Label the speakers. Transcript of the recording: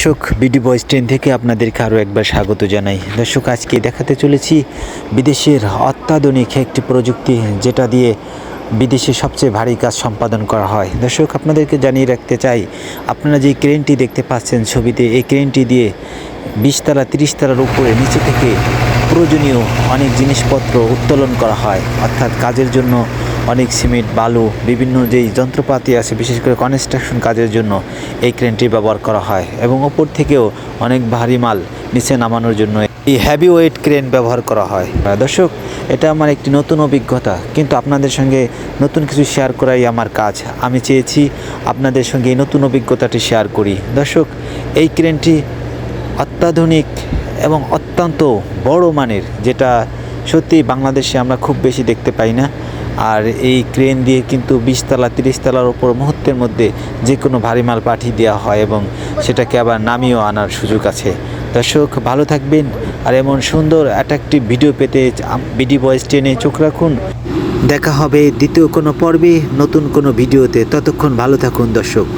Speaker 1: দর্শক বিডি বয়েস ট্রেন থেকে আপনাদেরকে আরও একবার স্বাগত জানাই। দর্শক, আজকে দেখাতে চলেছি বিদেশের অত্যাধুনিক একটি প্রযুক্তি যেটা দিয়ে বিদেশে সবচেয়ে ভারী কাজ সম্পাদন করা হয়। দর্শক, আপনাদেরকে জানিয়ে রাখতে চাই, আপনারা যে ক্রেনটি দেখতে পাচ্ছেন ছবিতে, এই ক্রেনটি দিয়ে বিশতলা তিরিশ তলার উপরে, নিচে থেকে প্রয়োজনীয় অনেক জিনিসপত্র উত্তোলন করা হয়। অর্থাৎ কাজের জন্য অনেক সিমেন্ট, বালু, বিভিন্ন যেই যন্ত্রপাতি আছে, বিশেষ করে কনস্ট্রাকশন কাজের জন্য এই ক্রেনটি ব্যবহার করা হয় এবং ওপর থেকেও অনেক ভারী মাল নিচে নামানোর জন্য এই হ্যাভি ওয়েট ক্রেন ব্যবহার করা হয়। দর্শক, এটা আমার একটি নতুন অভিজ্ঞতা, কিন্তু আপনাদের সঙ্গে নতুন কিছু শেয়ার করাই আমার কাজ। আমি চেয়েছি আপনাদের সঙ্গে এই নতুন অভিজ্ঞতাটি শেয়ার করি। দর্শক, এই ক্রেনটি অত্যাধুনিক এবং অত্যন্ত বড় মানের, যেটা সত্যি বাংলাদেশে আমরা খুব বেশি দেখতে পাই না। আর এই ক্রেন দিয়ে কিন্তু বিশতলা, তিরিশতলার ওপর মুহূর্তের মধ্যে যে কোনো ভারী মাল পাঠিয়ে দেওয়া হয় এবং সেটাকে আবার নামিয়েও আনার সুযোগ আছে। দর্শক, ভালো থাকবেন আর এমন সুন্দর অ্যাট্রাকটিভ ভিডিও পেতে বিডি বয়েস টেনে চোখ রাখুন। দেখা হবে দ্বিতীয় কোনো পর্বে, নতুন কোনো ভিডিওতে। ততক্ষণ ভালো থাকুন দর্শক।